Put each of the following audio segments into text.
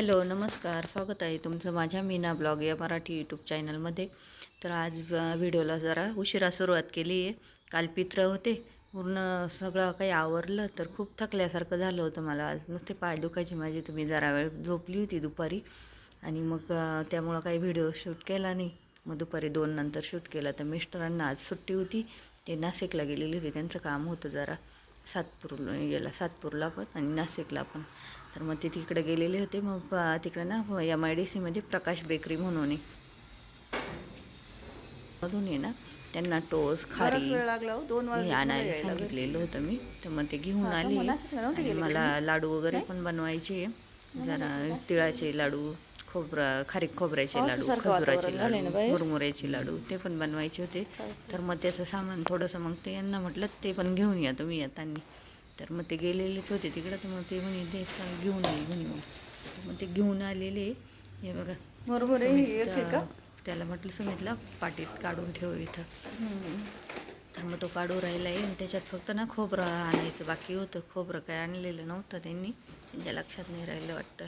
Hello नमस्कार. स्वागत आहे तुमचं माझ्या मीना ब्लॉग या मराठी यूट्यूब चॅनलमध्ये. तर आज व्हिडिओला जरा उशिरा सुरुवात केली आहे. काल पित्र होते. पूर्ण सगळं काही आवरलं तर खूप थकल्यासारखं झालं होतं मला आज. नुसते पाय दुखायची माझी. तुम्ही जरा वेळ झोपली होती दुपारी. आणि मग त्यामुळं काही व्हिडिओ शूट केला नाही. मग दुपारी दोन नंतर शूट केला. तर मिस्टरांना आज सुट्टी होती. ते नाशिकला गेलेली होती. त्यांचं काम होतं जरा सातपूरला गेला सातपूरला पण आणि नाशिकला पण. तर मग ते तिकडे गेलेले होते. मग तिकडे ना एम आय डी सीमध्ये प्रकाश बेकरी म्हणून आहे. मधून आहे ना त्यांना टोस खारी हो, हे आणायला. सांगितलेलं होतं मी. तर मग ते घेऊन हा? आले. मला गेले मला लाडू वगैरे पण बनवायचे. जरा तिळाचे लाडू खोबरा खारीक खोबऱ्याचे लाडू खजुराचे लाडू. मुरमुऱ्याचे लाडू ते पण बनवायचे होते. तर मग त्याचं सामान थोडंसं मग ते यांना म्हटलं ते पण घेऊन या तुम्ही येताना तर मग ते गेलेलेच होते तिकडं तर मग ते म्हणे ते घेऊन येईल म्हणे मग. मग ते घेऊन आलेले. हे बघा बरोबर आहे त्याला म्हटलं सुमितला पाटीत काढून ठेव इथं. तर मग तो काढू राहिला आहे आणि त्याच्यात फक्त ना खोबरं आणायचं बाकी होतं. खोबरं काय आणलेलं नव्हतं त्यांनी त्यांच्या लक्षात नाही राहिलं वाटतं.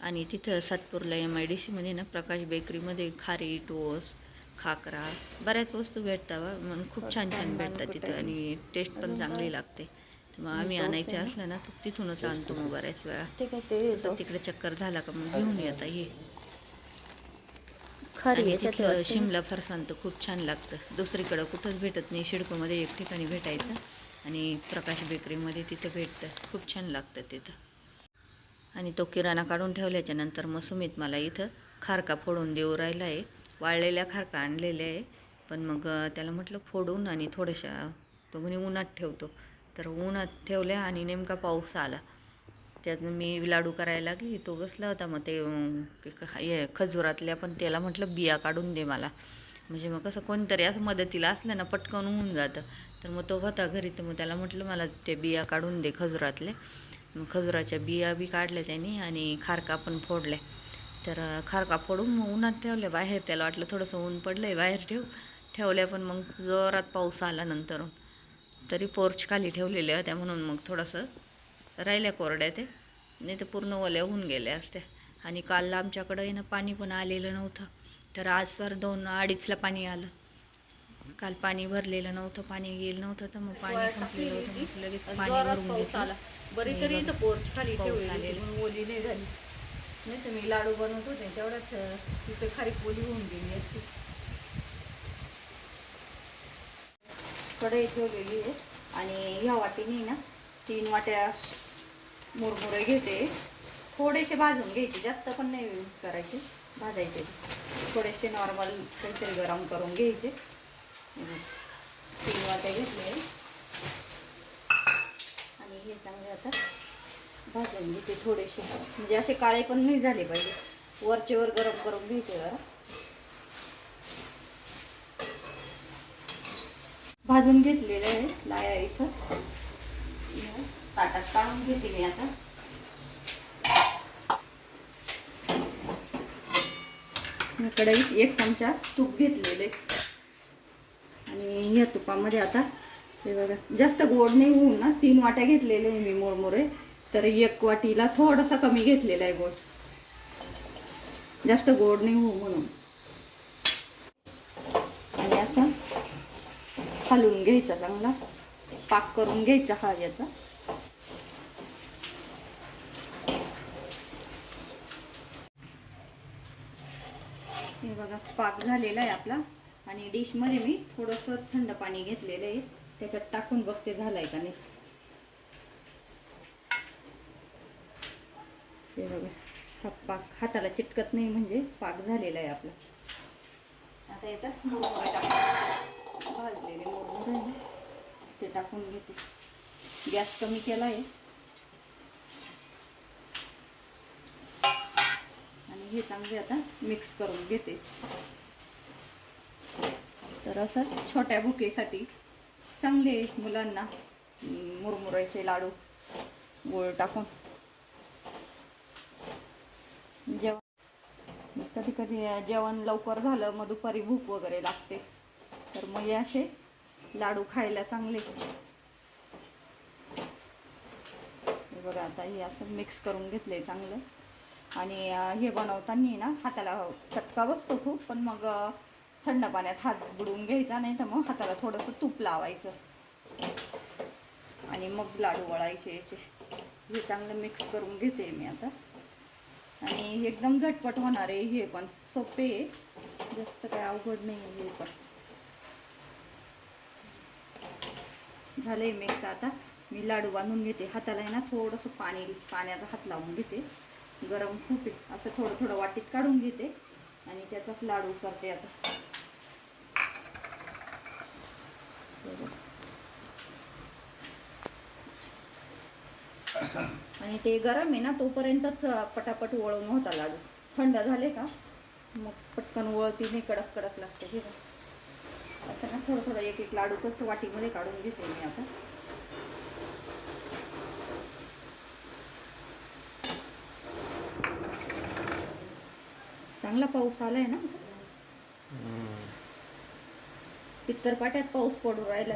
आणि तिथं सातपूरला एम आय डी सीमध्ये ना प्रकाश बेकरीमध्ये खारी टोस खाकरा बऱ्याच वस्तू भेटतात. म्हणून खूप छान छान भेटतात तिथं आणि टेस्ट पण चांगली लागते. मग आम्ही आणायचे असलं ना तर तिथूनच आणतो मग बऱ्याच वेळा. तर तिकडे चक्कर झाला का मग घेऊन येता ये. आणि तिथलं. शिमला फरसाण तर खूप छान लागतं. दुसरीकडं कुठंच भेटत नाही. शिडकोमध्ये एक ठिकाणी भेटायचं आणि प्रकाश बेकरीमध्ये तिथं भेटतं. खूप छान लागतं तिथं. आणि तो किराणा काढून ठेवल्याच्या नंतर मग सुमित मला इथं खारका फोडून देऊ राहिला आहे वाळलेल्या खारका आणलेल्या आहे. पण मग त्याला म्हटलं फोडून आणि थोड्याशा तो म्हणे उन्हात ठेवतो. तर उन्हात ठेवल्या आणि नेमका पाऊस आला. त्यातनं मी लाडू करायला लागली. तो बसला होता. मग ते हे खजुरातल्या पण त्याला म्हटलं बिया काढून दे मला. म्हणजे मग कसं कोणतरी असं मदतीला असलं ना पटकन होऊन जातं. तर मग तो होता घरी. तर मग त्याला म्हटलं मला ते बिया काढून दे खजुरातले. मग खजुराच्या बिया बी काढल्या त्यांनी आणि खारका पण फोडल्या. तर खारका फोडून मग उन्हात ठेवल्या बाहेर त्याला वाटलं थोडंसं ऊन पडलं आहे बाहेर ठेव. ठेवल्या पण मग जोरात पाऊस आला नंतरून. तरी पोर्च खाली ठेवलेल्या होत्या म्हणून मग थोडंसं राहिल्या कोरड्या ते. नाही तर पूर्ण ओल्या होऊन गेल्या असत्या. आणि काल आमच्याकडं ना पाणी पण आलेलं नव्हतं. तर आज दोन अडीचला पाणी आलं. काल पाणी भरलेलं नव्हतं पाणी गेलं नव्हतं तर मग पाणी संपलेलं होतं मग लगेच पाणी भरून घेतलं. बरी तरी पोर्च खाली ओली नाही झाली. नाही तर मी लाडू बनवत होते तेवढ्यात तिथे खारी पोली होऊन गेली असती. कढई ठेवलेली आहे आणि ह्या वाटीने ना तीन वाट्या मुरमुरे घेते. थोडेसे भाजून घ्यायचे जास्त पण नाही करायचे भाजायचे. थोडेसे नॉर्मल काहीतरी गरम करून घ्यायचे. तीन वाट्या घेतले. आणि हे चांगले आता भाजून घेते थोडेसे. म्हणजे असे काळे पण नाही झाले पाहिजे. वरचे वर गरम करून घ्यायचे जरा. भाजून घेतलेले आहे लाया इथं. ताटात काढून घेते मी आता. कढईत एक चमचा तूप घेतलेले. आणि या तुपामध्ये आता हे बघा जास्त गोड नाही होऊन ना तीन वाट्या घेतलेले आहे मी मुरमुरे. तर एक वाटीला थोडासा कमी घेतलेला आहे गोड. जास्त गोड नाही होऊ म्हणून. आणि असं हलवून घ्यायचा चांगला. पाक करून घ्यायचा हा याचा. हे बघा पाक झालेला आहे आपला. आणि डिशमध्ये मी थोडंसं थंड पाणी घेतलेलं आहे. त्याच्यात टाकून बघते झालंय का नाही. हे बघा हा पाक हाताला चिटकत नाही म्हणजे पाक झालेला आहे आपला. आता याच्यात मुरमुरे टाकून भाजलेले मुरमुरे आहे ते टाकून घेते. गॅस कमी केला आहे. आणि हे चांगले आता मिक्स करून घेते. तर असं छोट्या भुकेसाठी चांगले मुलांना मुरमुऱ्याचे लाडू गोळ टाकून जेवण कधी कधी जेवण लवकर झालं मग दुपारी भूक वगैरे लागते. तर मग हे असे लाडू खायला चांगले. हे बघा आता हे असं मिक्स करून घेतलं आहे चांगलं. आणि हे बनवताना ना हाताला चटका बसतो खूप पण मग थंड पाण्यात हात बुडवून घ्यायचा नाही तर मग हाताला थोडंसं तूप लावायचं. आणि मग लाडू वळायचे याचे. हे चांगलं मिक्स करून घेते मी आता. आणि एकदम झटपट होणार आहे हे पण. सोपे आहे. जास्त काय अवघड नाही हे पण. झाले मिक्स आता. मी लाडू बांधून घेते. हाताला आहे ना थोडंसं पाणी पाण्याचा हात लावून घेते. गरम खूप आहे. असं थोडं थोडं वाटीत काढून घेते. आणि त्याचाच लाडू करते आता. आणि ते गरम आहे ना तोपर्यंतच पटापट वळून होता लाडू. थंड झाले का? मग पटकन वळती नाही कडक कडक लागते. बघ. आता ना थोडं थोडं एक एक लाडू कसं वाटीमध्ये काढून घेते मी आता. चांगला पाऊस आलाय ना पित्तरपाट्यात पाऊस पडून राहिला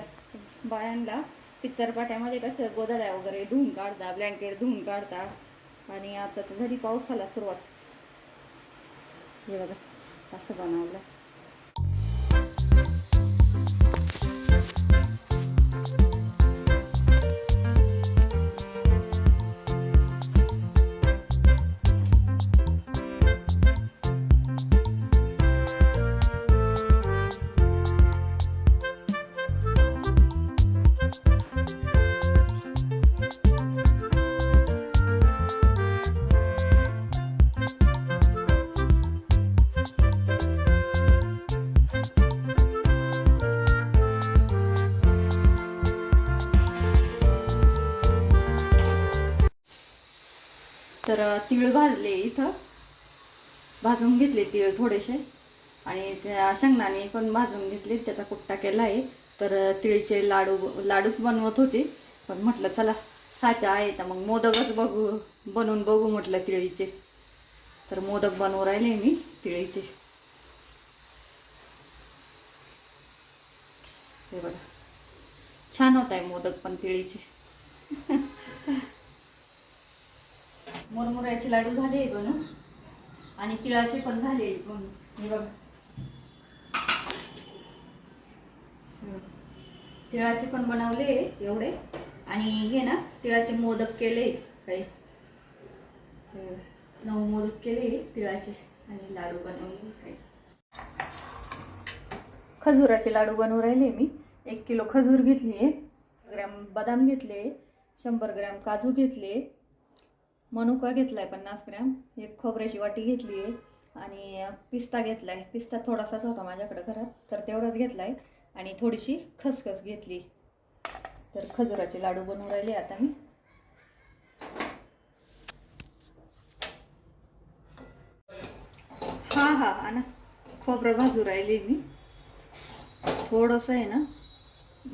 बायांना पित्तरपाट्यामध्ये कसं गोधड्या वगैरे धुवून काढता ब्लँकेट धुवून काढता. आणि आता तर घरी पावसाला सुरुवात. हे बघा असं बनवलं तर तिळ तीळ भाजले इथं. भाजून घेतले तीळ थोडेसे. आणि त्या शेंगदाणे पण भाजून घेतले. त्याचा कुट्टा केला आहे. तर तिळीचे लाडू लाडूच बनवत होते. पण म्हटलं चला साचा आहे तर मग मोदकच बघू बनवून बघू म्हटलं तिळीचे. तर मोदक बनवू राहिले मी तिळीचे. हे बघा. छान होत आहे मोदक पण तिळीचे. मुरमुऱ्याचे लाडू झाले बनून. आणि तिळाचे पण झाले बनून. हे बघ. तिळाचे पण बनवले एवढे. आणि हे ना तिळाचे मोदक केले काही. नऊ मोदक केले तिळाचे. आणि लाडू बनवले काही. खजुराचे लाडू बनवू राहिले मी. एक किलो खजूर घेतली आहे ग्रॅम बदाम घेतले शंभर ग्रॅम काजू घेतले मनुका घेतला आहे पन्नास ग्रॅम. एक खोबऱ्याची वाटी घेतली आहे आणि पिस्ता घेतला आहे पिस्ता थोडासाच होता माझ्याकडे घरात तर तेवढाच घेतला आहे आणि थोडीशी खसखस घेतली. तर खजुराचे लाडू बनवून राहिले आता मी. हां हां आणि खोबरं भाजू राहिली मी. थोडंसं आहे ना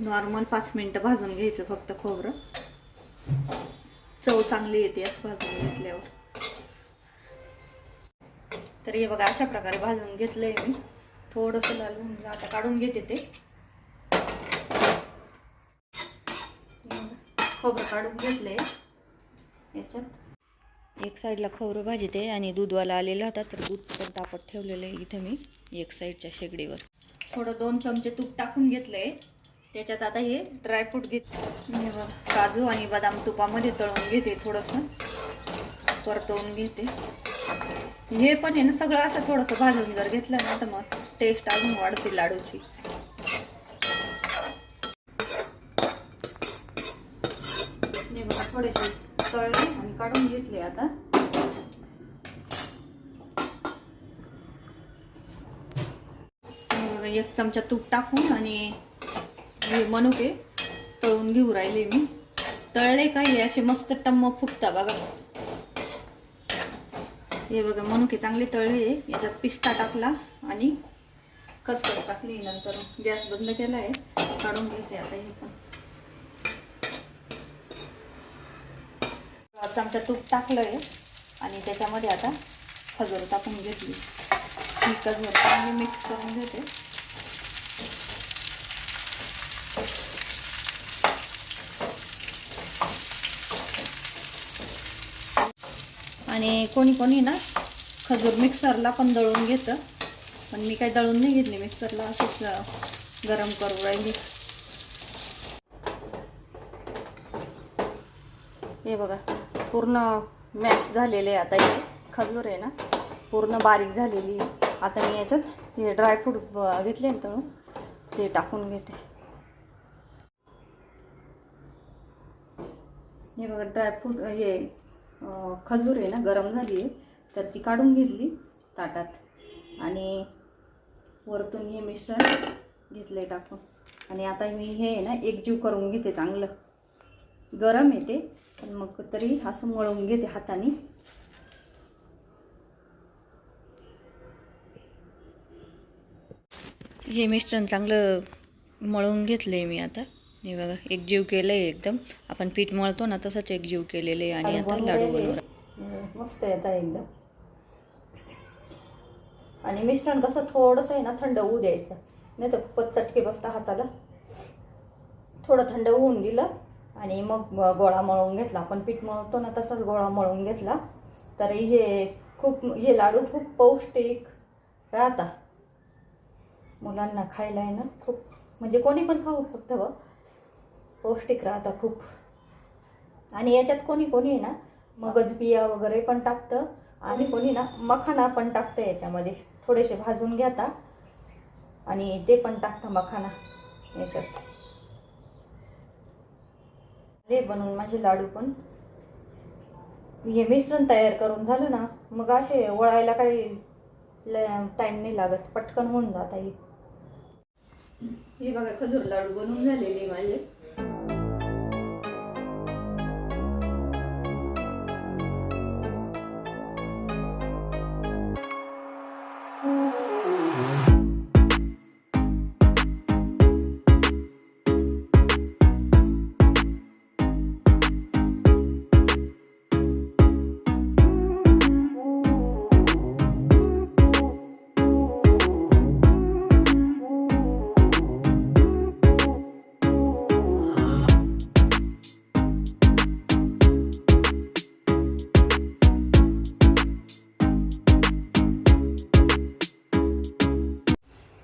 नॉर्मल पाच मिनटं भाजून घ्यायचं फक्त खोबरं. चव चांगली येते असं भाजून घेतल्यावर. तर हे बघा अशा प्रकारे भाजून घेतलंय मी. थोडंसं लाल होऊन आता काढून घेते ते. खोबरं काढून घेतलंय. याच्यात एक साईडला खोबरं भाजते आणि दूधवाला आलेला होता तर दूध पण तापत ठेवलेलं आहे इथं मी एक साईडच्या शेगडीवर. थोडं दोन चमचे तूप टाकून घेतलंय. त्याच्यात आता हे ड्रायफ्रूट घेत काजू आणि बदाम तुपामध्ये तळून घेते थोडंसं. परतवून घेते. हे पण आहे ना सगळं असं थोडंसं भाजून जर घेतलं ना तर मग टेस्ट अजून वाढते लाडूची. बघा थोडेसे तळले आणि काढून घेतले आता. बघा एक चमचा तूप टाकून आणि हे मनुके तळून घेऊ राहिले मी. तळले काही असे मस्त टम्म फुटता बघा. हे बघा मनुके चांगले तळले याच्यात पिस्ता टाकला आणि खसखस टाकली नंतर. गॅस बंद केला आहे. काढून घेते आता हे पण. आमचं तूप टाकलं आहे आणि त्याच्यामध्ये आता खजूर टाकून घेतली. ही खजूर चांगली मिक्स करून घेते. आणि कोणी कोणी ना खजूर मिक्सरला पण दळून घेतं. पण मी काही दळून नाही घेतली मिक्सरला अशीच गरम करू राहिली. हे बघा पूर्ण मॅश झालेले आहे आता हे खजूर आहे ना पूर्ण बारीक झालेली. आता मी याच्यात हे ड्रायफ्रूट घेतले ना तळून ते टाकून घेते. हे बघा ड्रायफ्रूट हे खजूर आहे ना गरम झाली आहे तर ती काढून घेतली ताटात. आणि वरतून हे मिश्रण घेतलं आहे टाकून. आणि आता मी हे आहे ना एकजीव करून घेते चांगलं. गरम येते पण मग तरी असं मळून घेते हाताने. हे मिश्रण चांगलं मळून घेतलं आहे मी आता. हे बघा एक जीव केलं आहे एकदम. आपण पीठ मळतो ना तसंच एक जीव केलेलं आहे आणि आता लाडू बनवू हम्म, मस्त आहे एकदम आणि मिश्रण कसं थोडंसं आहे ना थंड होऊ द्यायचं. नाही तर खूपच चटके बसता हाताला. थोडं थंड होऊन दिलं आणि मग गोळा मळवून घेतला. आपण पीठ मळवतो ना तसाच गोळा मळवून घेतला. तर हे खूप हे लाडू खूप पौष्टिक राहता. मुलांना खायला आहे ना खूप. म्हणजे कोणी पण खाऊ फक्त ब पौष्टिक राहतं खूप. आणि याच्यात कोणी कोणी आहे ना मगज बिया वगैरे पण टाकतं आणि कोणी ना मखाना पण टाकतं याच्यामध्ये. थोडेसे भाजून घेता आणि ते पण टाकतं मखाना याच्यात. ते बनवून माझे लाडू पण. हे मिश्रण तयार करून झालं ना मग असे वळायला काही टाईम नाही लागत. पटकन होऊन जात हे. हे बघा खजूर लाडू बनवून झालेले माझे. you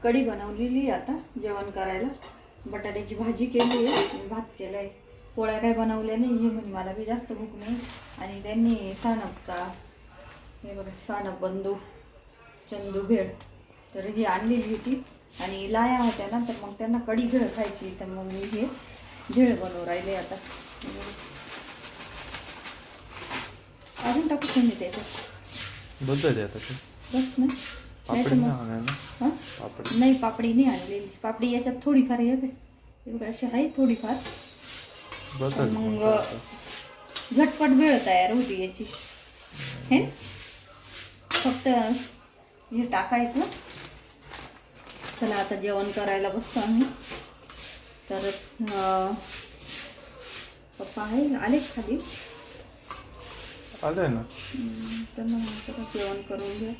कढी बनवलेली आता जेवण करायला. बटाट्याची भाजी केली आहे भात केला आहे पोळ्या काय बनवल्या नाही हे म्हणे मला बी जास्त भूक नाही. आणि त्यांनी सानपचा हे बघा सानप बंधू चंदू भेळ तर ही आणलेली होती. आणि लाया होत्या ना तर मग त्यांना कढी भेळ खायची तर मग मी हे भेळ बनवू राहिले आता. अजून टाकू तुम्ही त्याच्यात बस ना. नाही पापडी नाही ना पापडी. नाही पापडी नाही आणलेली पापडी याच्यात थोडीफार आहे बघ. हे बघा अशी आहे थोडीफार. मग झटपट वेळ तयार होती याची. हे? फक्त हे टाकायचं. चला आता जेवण करायला बसतो आम्ही. तर पप्पा आहे आले खाली. आलंय ना? तर मग जेवण करून घ्या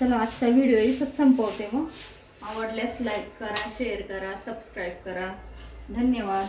चला आजचा व्हिडिओ इथंच संपवते मग. आवडल्यास लाईक करा शेअर करा सबस्क्राईब करा. धन्यवाद.